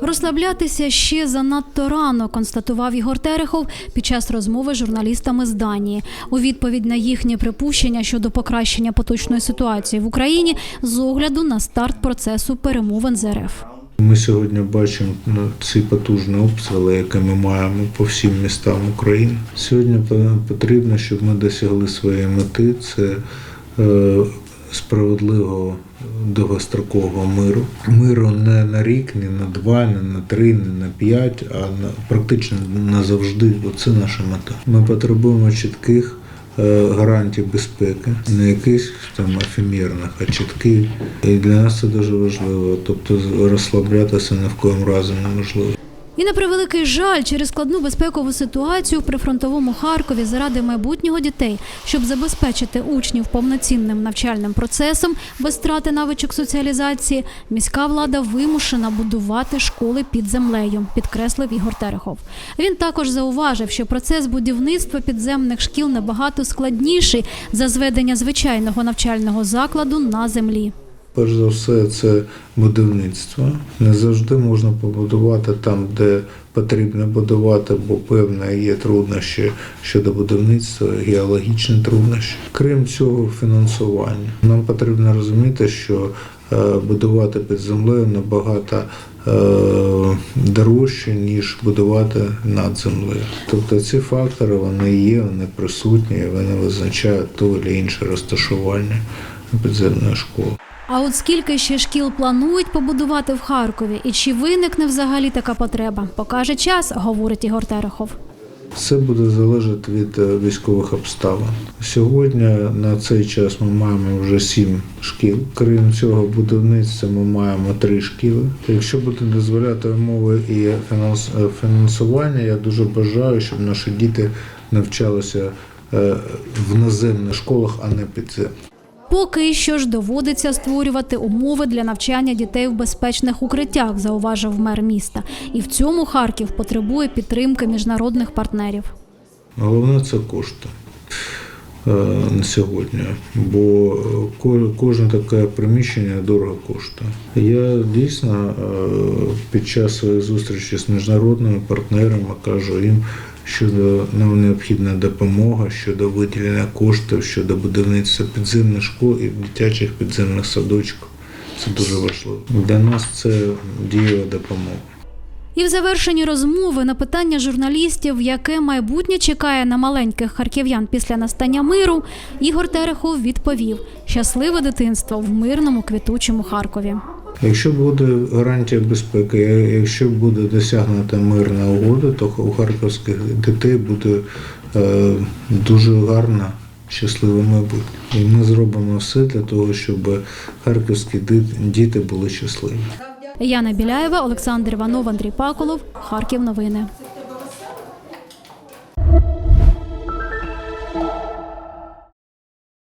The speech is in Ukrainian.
Розслаблятися ще занадто рано, констатував Ігор Терехов під час розмови з журналістами з Данії. У відповідь на їхнє припущення щодо покращення поточної ситуації в Україні з огляду на старт процесу перемовин з РФ. Ми сьогодні бачимо ну, ці потужні обстріли, які ми маємо по всім містам України. Сьогодні потрібно, щоб ми досягли своєї мети. Це е, справедливого довгострокового миру. Миру не на рік, не на два, не на три, не на п'ять, а на практично назавжди. Оце наша мета. Ми потребуємо чітких. е, Гарантій безпеки, не якихось там ефемірних, а чітких. І для нас це дуже важливо. Тобто розслаблятися ні в коєму разі неможливо. І на превеликий жаль, через складну безпекову ситуацію при фронтовому Харкові заради майбутнього дітей, щоб забезпечити учнів повноцінним навчальним процесом без втрати навичок соціалізації, міська влада вимушена будувати школи під землею, підкреслив Ігор Терехов. Він також зауважив, що процес будівництва підземних шкіл набагато складніший за зведення звичайного навчального закладу на землі. Перш за все, це будівництво. Не завжди можна побудувати там, де потрібно будувати, бо певне є труднощі щодо будівництва, геологічні труднощі. Крім цього, фінансування. Нам потрібно розуміти, що е, будувати під землею набагато е, дорожче, ніж будувати над землею. Тобто ці фактори вони є, вони присутні, вони визначають то чи інше розташування підземної школи. А от скільки ще шкіл планують побудувати в Харкові, і чи виникне взагалі така потреба, покаже час, говорить Ігор Терехов. Все буде залежати від е, військових обставин. Сьогодні на цей час ми маємо вже сім шкіл. Крім цього, будівництва ми маємо три шкіли. Якщо буде дозволяти умови і е, фінансування, я дуже бажаю, щоб наші діти навчалися е, в наземних школах, а не підземних. Поки що ж доводиться створювати умови для навчання дітей в безпечних укриттях, зауважив мер міста. І в цьому Харків потребує підтримки міжнародних партнерів. Головне це кошти на сьогодні, бо ко- кожне таке приміщення дорого коштує. Я дійсно е, під час своєї зустрічі з міжнародними партнерами кажу їм, що нам необхідна допомога щодо виділення коштів щодо будівництва підземних школ і дитячих підземних садочків. Це дуже важливо. Для нас це дієва допомога. І в завершенні розмови на питання журналістів, яке майбутнє чекає на маленьких харків'ян після настання миру, Ігор Терехов відповів: щасливе дитинство в мирному квітучому Харкові. Якщо буде гарантія безпеки, якщо буде досягнута мирна угода, то у харківських дітей буде е, дуже гарне, щасливе майбутнє. І ми зробимо все для того, щоб харківські діти були щасливі. Яна Біляєва, Олександр Іванов, Андрій Паколов, Харків. Новини.